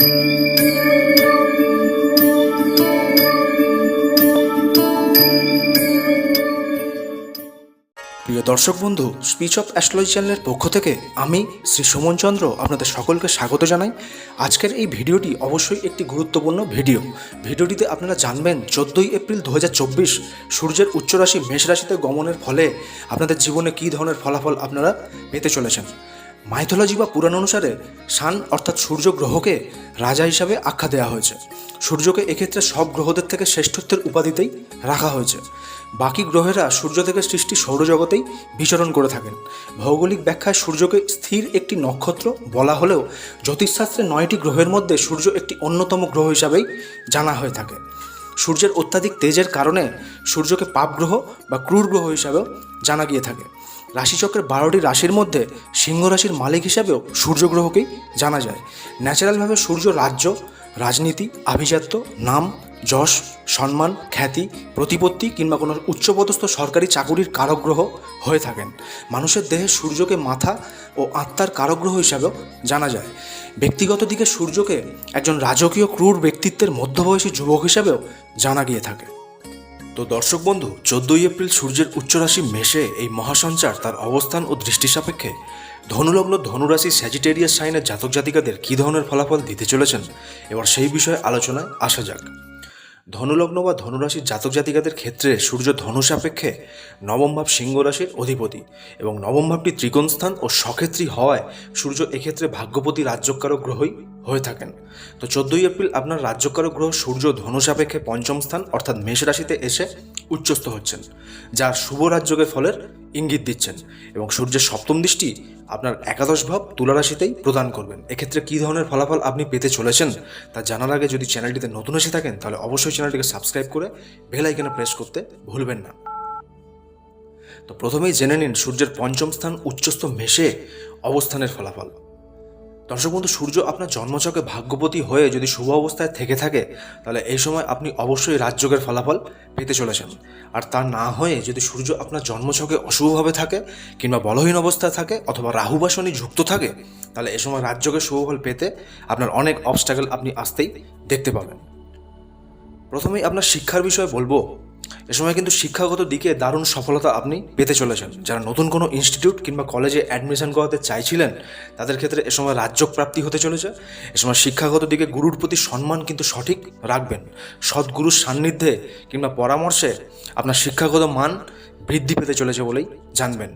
প্রিয় দর্শক বন্ধু স্পিচ অফ অ্যাস্ট্রোলজি চ্যানেলের পক্ষ থেকে আমি শ্রী সুমন চন্দ্র আপনাদের সকলকে স্বাগত জানাই। আজকের এই ভিডিওটি অবশ্যই একটি গুরুত্বপূর্ণ ভিডিও। ভিডিওটিতে আপনারা জানবেন, চোদ্দোই এপ্রিল দু হাজার চব্বিশ সূর্যের উচ্চ রাশি মেষ রাশিতে গমনের ফলে আপনাদের জীবনে কী ধরনের ফলাফল আপনারা পেতে চলেছেন। মাইথোলজি বা পুরাণ অনুসারে সান অর্থাৎ সূর্য গ্রহকে রাজা হিসাবে আখ্যা দেওয়া হয়েছে। সূর্যকে এক্ষেত্রে সব গ্রহদের থেকে শ্রেষ্ঠত্বের উপাধিতেই রাখা হয়েছে। বাকি গ্রহেরা সূর্য থেকে সৃষ্টি সৌরজগতেই বিচরণ করে থাকেন। ভৌগোলিক ব্যাখ্যায় সূর্যকে স্থির একটি নক্ষত্র বলা হলেও জ্যোতিষশাস্ত্রে নয়টি গ্রহের মধ্যে সূর্য একটি অন্যতম গ্রহ হিসাবেই জানা হয়ে থাকে। সূর্যের অত্যাধিক তেজের কারণে সূর্যকে পাপ গ্রহ বা ক্রূর গ্রহ হিসাবেও জানা গিয়ে থাকে। রাশিচক্রের বারোটি রাশির মধ্যে সিংহ রাশির মালিক হিসাবেও সূর্যগ্রহকেই জানা যায়। ন্যাচারালভাবে সূর্য রাজ্য, রাজনীতি, আভিজাত্য, নাম, যশ, সম্মান, খ্যাতি, প্রতিপত্তি কিংবা কোনো উচ্চপদস্থ সরকারি চাকুরির কারগ্রহ হয়ে থাকেন। মানুষের দেহে সূর্যকে মাথা ও আত্মার কারগ্রহ হিসাবেও জানা যায়। ব্যক্তিগত দিকে সূর্যকে একজন রাজকীয় ক্রূর ব্যক্তিত্বের মধ্যবয়সী যুবক হিসাবেও জানা গিয়ে থাকে। তো দর্শক বন্ধু, চোদ্দই এপ্রিল সূর্যের উচ্চরাশি মেশে এই মহাসঞ্চার তার অবস্থান ও দৃষ্টি সাপেক্ষে ধনুলগ্ন ধনুরাশি স্যাজিটেরিয়াস সাইনের জাতক জাতিকাদের কী ধরনের ফলাফল দিতে চলেছেন? এবার সেই বিষয়ে আলোচনায় আসা যাক। ধনুলগ্ন বা ধনুরাশির জাতক জাতিকাদের ক্ষেত্রে সূর্য ধনু সাপেক্ষে নবম ভাব সিংহ রাশির অধিপতি এবং নবম ভাবটি ত্রিকোণ স্থান ও সক্ষেত্রী হওয়ায় সূর্য এক্ষেত্রে ভাগ্যপতি রাজ্যকারক গ্রহই হয়ে থাকেন। তো চোদ্দই এপ্রিল আপনার রাজ্যকারক গ্রহ সূর্য ধনু সাপেক্ষে পঞ্চম স্থান অর্থাৎ মেষ রাশিতে এসে উচ্চস্থ হচ্ছেন, যার শুভ রাজ্যকের ফলের ইঙ্গিত দিচ্ছেন এবং সূর্যের সপ্তম দৃষ্টি আপনার একাদশ ভাব তুলারাশিতেই প্রদান করবেন। এক্ষেত্রে কী ধরনের ফলাফল আপনি পেতে চলেছেন তা জানার আগে যদি চ্যানেলটিতে নতুন এসে থাকেন, তাহলে অবশ্যই চ্যানেলটিকে সাবস্ক্রাইব করে বেল প্রেস করতে ভুলবেন না। তো প্রথমেই জেনে নিন সূর্যের পঞ্চম স্থান উচ্চস্থ মেশে অবস্থানের ফলাফল। দর্শক বন্ধু, সূর্য আপনার জন্মচকে ভাগ্যবতী হয়ে যদি শুভ অবস্থায় থেকে থাকে, তাহলে এই সময় আপনি অবশ্যই রাজযোগের ফলাফল পেতে চলেছেন। আর তা না হয়ে যদি সূর্য আপনার জন্মচকে অশুভভাবে থাকে কিংবা বলহীন অবস্থায় থাকে অথবা রাহু বা শনি যুক্ত থাকে, তাহলে এ সময় রাজযোগের শুভফল পেতে আপনার অনেক অবস্ট্রাগল আপনি আসতেই দেখতে পাবেন। প্রথমেই আপনার শিক্ষার বিষয়ে বলব এ সময় কিন্তু শিক্ষাগত দিকে দারুণ সফলতা আপনি পেতে চলেছেন। যারা নতুন কোনো ইনস্টিটিউট কিংবা কলেজে অ্যাডমিশন করাতে চাইছিলেন, তাদের ক্ষেত্রে এ সময় রাজ্য প্রাপ্তি হতে চলেছে। এ সময় শিক্ষাগত দিকে গুরুর প্রতি সম্মান কিন্তু সঠিক রাখবেন। সদ্গুরুর সান্নিধ্যে কিংবা পরামর্শে আপনার শিক্ষাগত মান বৃদ্ধি পেতে চলেছে বলেই জানবেন।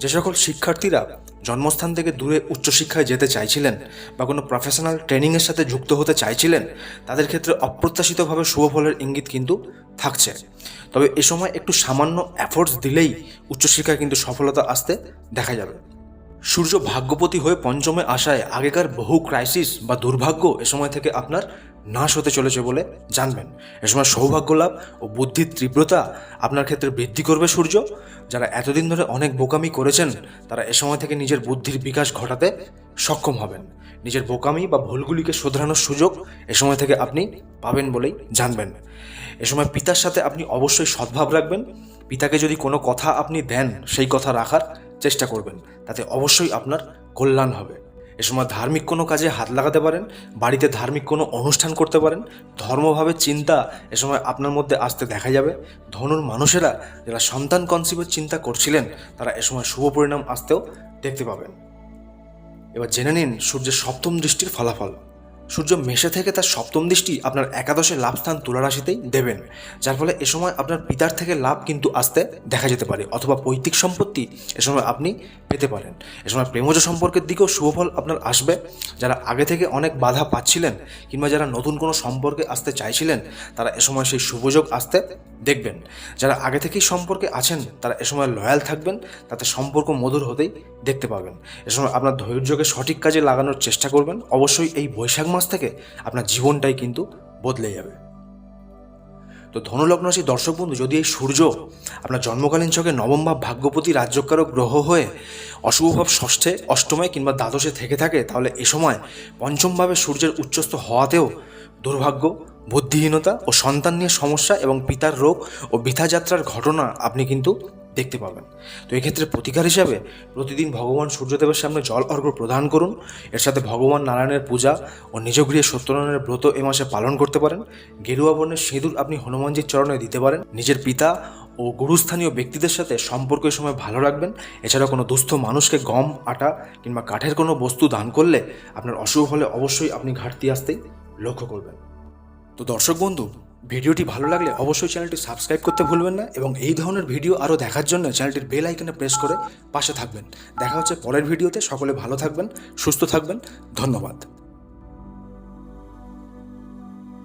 যে সকল শিক্ষার্থীরা জন্মস্থান থেকে দূরে উচ্চশিক্ষায় যেতে চাইছিলেন বা কোনো প্রফেশনাল ট্রেনিংয়ের সাথে যুক্ত হতে চাইছিলেন, তাদের ক্ষেত্রে অপ্রত্যাশিতভাবে শুভ ফলের ইঙ্গিত কিন্তু থাকছে। তবে এ সময় একটু সামান্য অ্যাফোর্টস দিলেই উচ্চশিক্ষায় কিন্তু সফলতা আসতে দেখা যাবে। সূর্য ভাগ্যপতি হয়ে পঞ্চমে আসায় আগেকার বহু ক্রাইসিস বা দুর্ভাগ্য এ সময় থেকে আপনার নাশ হতে চলেছে বলে জানবেন। এ সময় সৌভাগ্য লাভ ও বুদ্ধির তীব্রতা আপনার ক্ষেত্রে বৃদ্ধি করবে সূর্য। যারা এতদিন ধরে অনেক বোকামি করেছেন, তারা এ সময় থেকে নিজের বুদ্ধির বিকাশ ঘটাতে সক্ষম হবেন। নিজের বোকামি বা ভুলগুলিকে শোধরানোর সুযোগ এ সময় থেকে আপনি পাবেন বলেই জানবেন। এ সময় পিতার সাথে আপনি অবশ্যই সদ্ভাব রাখবেন। পিতাকে যদি কোনো কথা আপনি দেন, সেই কথা রাখার চেষ্টা করবেন। তাতে অবশ্যই আপনার কল্যাণ হবে। এ সময় ধার্মিক কোনো কাজে হাত লাগাতে পারেন, বাড়িতে ধার্মিক কোনো অনুষ্ঠান করতে পারেন, ধর্মভাবে চিন্তা এ সময় আপনার মধ্যে আসতে দেখা যাবে। ধনুর মানুষেরা যারা সন্তান কনসিভের চিন্তা করছিলেন, তারা এ সময় শুভ পরিণাম আসতেও দেখতে পাবেন। এবার জেনে নিন সূর্যের সপ্তম দৃষ্টির ফলাফল। সূর্য মেষে থেকে তার সপ্তম দৃষ্টি আপনার একাদশে লাভস্থান তুলা রাশিতেই দেবেন, যার ফলে এ সময় আপনার পিতার থেকে লাভ কিন্তু আসতে দেখা যেতে পারে অথবা পৈতৃক সম্পত্তি এ সময় আপনি পেতে পারেন। এ সময় প্রেমজ সম্পর্কের দিকেও শুভফল আপনার আসবে। যারা আগে থেকে অনেক বাধা পাচ্ছিলেন কিংবা যারা নতুন কোনো সম্পর্কে আসতে চাইছিলেন, তারা এ সময় সেই শুভযোগ আসতে দেখবেন। যারা আগে থেকেই সম্পর্কে আছেন, তারা এ সময় লয়াল থাকবেন, তাতে সম্পর্ক মধুর হতেই দেখতে পাবেন। এ সময় আপনার ধৈর্যকে সঠিক কাজে লাগানোর চেষ্টা করবেন। অবশ্যই এই বৈশাখ মাস থেকে আপনার জীবনটাই কিন্তু বদলে যাবে। তো ধনুলগ্ন রাশি দর্শক বন্ধু, যদি এই সূর্য আপনার জন্মকালীন ছকে নবম ভাব ভাগ্যপতি রাজ্যকারক গ্রহ হয়ে অশুভভাব ষষ্ঠে, অষ্টমে কিংবা দ্বাদশে থেকে থাকে, তাহলে এ সময় পঞ্চমভাবে সূর্যের উচ্চস্থ হওয়াতেও দুর্ভাগ্য, বুদ্ধিহীনতা ও সন্তান নিয়ে সমস্যা এবং পিতার রোগ ও বৃথাযাত্রার ঘটনা আপনি কিন্তু দেখতে পাবেন। তো এক্ষেত্রে প্রতিকার হিসাবে প্রতিদিন ভগবান সূর্যদেবের সামনে জল অর্ঘ্য প্রদান করুন। এর সাথে ভগবান নারায়ণের পূজা ও নিজ গৃহে সত্যনারায়ণের ব্রত এ মাসে পালন করতে পারেন। গেরুয়া বর্ণের সিঁদুর আপনি হনুমানজির চরণে দিতে পারেন। নিজের পিতা ও গুরুস্থানীয় ব্যক্তিদের সাথে সম্পর্ক সময় ভালো রাখবেন। এছাড়া কোনো দুস্থ মানুষকে গম, আটা কিংবা কাঠের কোনো বস্তু দান করলে আপনার অশুভ হলে অবশ্যই আপনি ঘাটতি আসতেই লক্ষ্য করবেন। তো দর্শক বন্ধু ভিডিওটি ভালো লাগলে অবশ্যই চ্যানেলটি সাবস্ক্রাইব করতে ভুলবেন না এবং এই ধরনের ভিডিও আরও দেখার জন্য চ্যানেলটির বেল আইকনে প্রেস করে পাশে থাকবেন। দেখা হচ্ছে পরের ভিডিওতে। সকলে ভালো থাকবেন, সুস্থ থাকবেন। ধন্যবাদ।